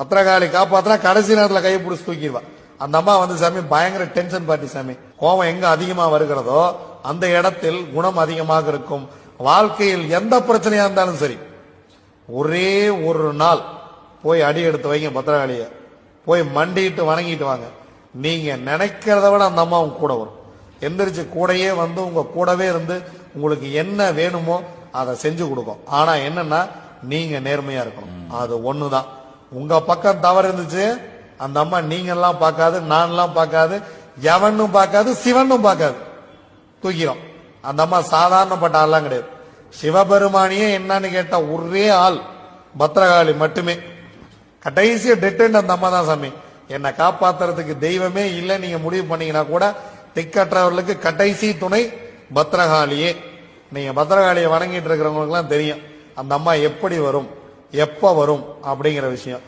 பத்திரகாளி காப்பாத்தினா கடைசி நேரத்துல கையை பிடிச்சி தூக்கிடுவான் அந்த அம்மா வந்து சாமி பயங்கர டென்ஷன் பார்ட்டி சாமி. கோபம் எங்க அதிகமா வருகிறதோ அந்த இடத்தில் குணம் அதிகமாக இருக்கும். வாழ்க்கையில் எந்த பிரச்சனையா இருந்தாலும் சரி ஒரே ஒரு நாள் போய் அடி எடுத்து வைங்க பத்திரகாளிய. போய் மண்டிட்டு வணங்கிட்டு வாங்க. நீங்க நினைக்கிறத விட அந்த அம்மா உங்க கூட வரும். எந்திரிச்சு கூடயே வந்து உங்க கூடவே இருந்து உங்களுக்கு என்ன வேணுமோ அதை செஞ்சு கொடுக்கும். ஆனா என்னன்னா நீங்க நேர்மையா இருக்கணும். அது ஒண்ணுதான். உங்க பக்கம் தவறு இருந்துச்சு அந்த அம்மா நீங்க எல்லாம் பார்க்காது நான்லாம் பார்க்காது எவனும் பார்க்காது சிவனும் பார்க்காது. தூக்கிறோம் அந்த அம்மா சாதாரணப்பட்ட ஆள்லாம் கிடையாது. சிவபெருமானியே என்னன்னு கேட்டா ஒரே ஆள். பத்ரகாளி மட்டுமே. கடைசியா டெட்டன்ட் அந்த அம்மா தான் சாமி. என்னை காப்பாத்துறதுக்கு தெய்வமே இல்லை நீங்க முடிவு பண்ணீங்கன்னா கூட திக்கற்றவர்களுக்கு கடைசி துணை பத்ரகாளியே நீங்க பத்ரகாளியை வணங்கிட்டு இருக்கிறவங்களுக்குலாம் தெரியும் அந்த அம்மா எப்படி வரும். எப்போ வரும் அப்படிங்கிற விஷயம்.